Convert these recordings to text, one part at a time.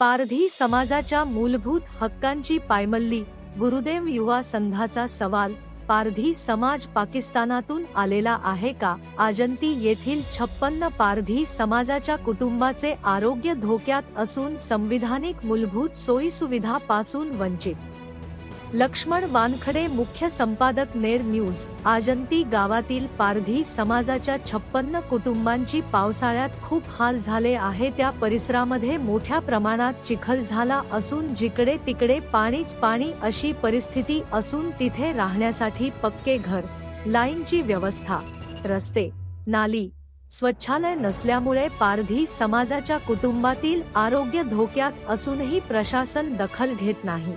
पारधी समाजाच्या मूलभूत हक्कांची पायमल्ली गुरुदेव युवा संघाचा सवाल पारधी समाज पाकिस्तानातून आलेला आहे का? आजंती येथील छप्पन्न पारधी समाजाच्या कुटुंबाचे आरोग्य धोक्यात असून संविधानिक मूलभूत सोयीसुविधापासून वंचित. लक्ष्मण वानखडे मुख्य संपादक नेर न्यूज आजंती गावातील पारधी समाजाच्या छप्पन्न कुटुंबांची पावसाळ्यात खूप हाल झाले आहे. त्या परिसरामध्ये मोठ्या प्रमाणात चिखल झाला असून जिकडे तिकडे पाणीच पाणी अशी परिस्थिती असून तिथे राहण्यासाठी पक्के घर लाईनची व्यवस्था रस्ते नाली स्वच्छालय नसल्यामुळे पारधी समाजाच्या कुटुंबातील आरोग्य धोक्यात असूनही प्रशासन दखल घेत नाही.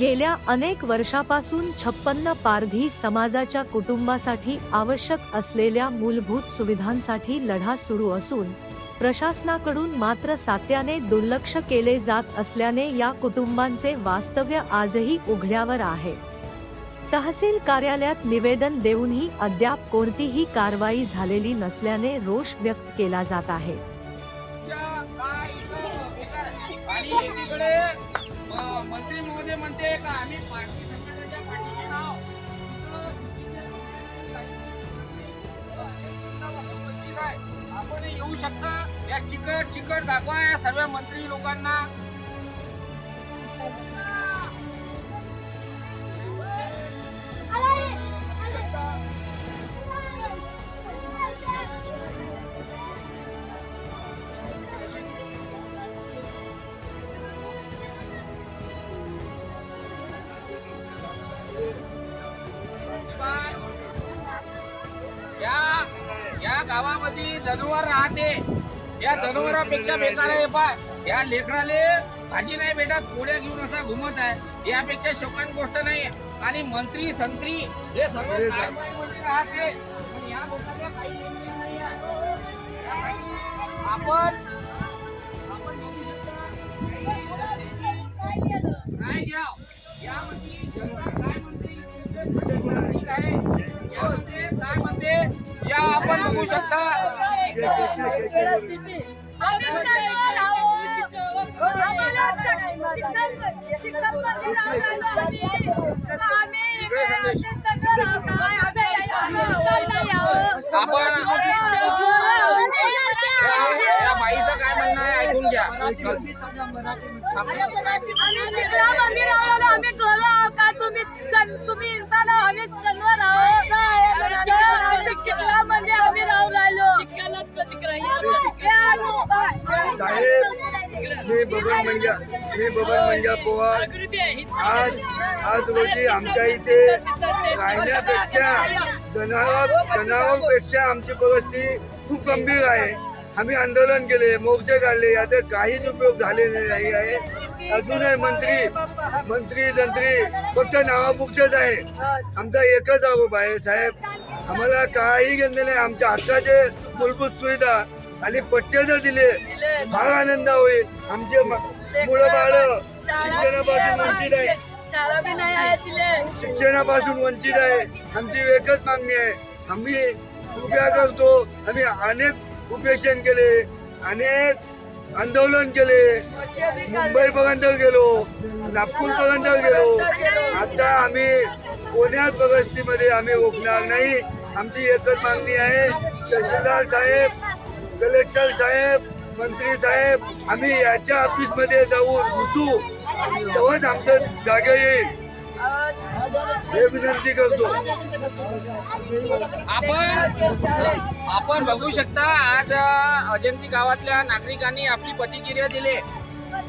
गेल्या अनेक वर्षापासून छप्पन्न पारधी समाजाच्या कुटुंबासाठी आवश्यक असलेल्या मूलभूत सुविधांसाठी लढा सुरू असून प्रशासनाकडून मात्र सात्याने दुर्लक्ष केले जात असल्याने या कुटुंबांचे वास्तव्य आजही उघड्यावर आहे. तहसील कार्यालयात निवेदन देऊनही अद्याप कोणतीही कारवाई झालेली नसल्याने रोष व्यक्त केला जात आहे. हो, मंत्री महोदय म्हणते का? आम्ही पार्टी समाजाच्या पाठीचे नाव आपण येऊ शकता. या चिकट चिकट दाखवा या सर्व मंत्री लोकांना. गावामध्ये जनावर राहते. या जनावरापेक्षा बेकार आहे पाय या लेकराले भाजी नाही भेटत पोळ्या घेऊन असा घुमत आहे. यापेक्षा शोकान गोष्ट नाही. आणि मंत्री संत्री हे सर्व कारवाईमध्ये राहते. पण या लोकांना काही घेणं नाही आहे. आपण आपण बघू शकता. काय घ्या. यामध्ये जनता काय म्हणते? काय म्हणते? या आपण बघू शकता. आपण बाईचं काय म्हणणं आहे ऐकून घ्या. आम्ही चिखला मंदिर आम्ही तुम्ही तुम्ही इंसान आम्ही चलवर आहोत. साहेब मी बबन मंजा मी बबन मंजा पोहा आज आज रोजी आमच्या इथे राहण्यापेक्षा जनावर जनावरपेक्षा आमची परिस्थिती खूप गंभीर आहे. आम्ही आंदोलन केले मोर्चे काढले याचा काहीच उपयोग झालेले नाही आहे. अजूनही मंत्री मंत्री जंत्री फक्त नावापुक्षच आहे. आमचा एकच आरोप आहे साहेब. आम्हाला काही गेले नाही आमच्या हक्काचे मूलभूत सुविधा आणि पट्टे जर दिले. फार आनंद होईल. आमचे मुलं बाळ शिक्षणापासून वंचित आहे. शिक्षणापासून वंचित आहे. आमची एकच मागणी आहे. आम्ही उभ्या करतो. आम्ही अनेक उपेक्षण केले अनेक आंदोलन केले. मुंबई पर्यंत गेलो नागपूर पर्यंत गेलो. आता आम्ही कोण्याच परिस्थितीमध्ये आम्ही रोखणार नाही. आमची एकच मागणी आहे. तहसीलदार साहेब कलेक्टर साहेब मंत्री साहेब आम्ही याच्या ऑफिसमध्ये जाऊन घुसू तेव्हाच आमचं जागा येईल. हे विनंती करतो. आपण आपण बघू शकता आज अजंती गावातल्या नागरिकांनी आपली प्रतिक्रिया दिली.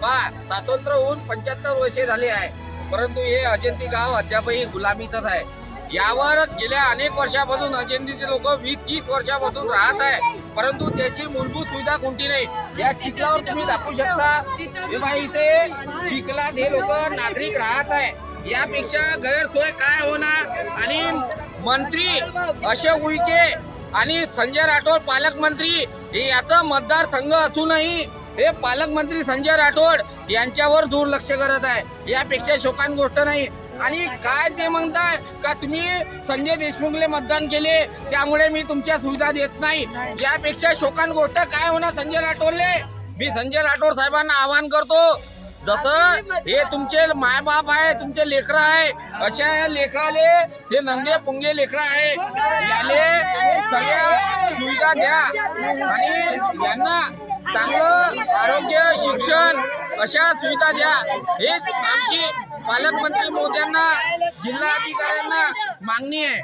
पा स्वातंत्र्य होऊन पंच्याहत्तर वर्षे झाले आहे. परंतु हे अजंती गाव अद्यापही गुलामीतच आहे. यावर गेल्या अनेक वर्षापासून अजंतीचे लोक वीस तीस वर्षापासून राहत आहे. परंतु त्याची मूलभूत सुविधा कोणती नाही? या चिखलावर तुम्ही दाखवू शकता. इथे चिखलात हे लोक नागरिक राहत आहे. यापेक्षा गैरसोय काय होणार? आणि मंत्री अशोक उईके आणि संजय राठोड पालकमंत्री हे याचा मतदारसंघ असूनही हे पालकमंत्री संजय राठोड यांच्यावर दुर्लक्ष करत आहे. यापेक्षा शोकान गोष्ट नाही. आणि काय ते म्हणताय? का तुम्ही संजय देशमुखले मतदान केले त्यामुळे मी तुमच्या सुविधा देत नाही. यापेक्षा शोकान गोष्ट काय होणार संजय राठोडले? मी संजय राठोड साहेबांना आवाहन करतो जसं हे तुमचे मायबाप आहे तुमचे लेकरं आहे अशा या लेकराले हे नंगे पुंगे लेकरं आहे. याले सगळ्या सुविधा द्या. आणि यांना चांगलं आरोग्य शिक्षण अशा सुविधा द्या. हेच आमची पालकमंत्री मोद्यांना जिल्हाधिकाऱ्यांना मागणी आहे.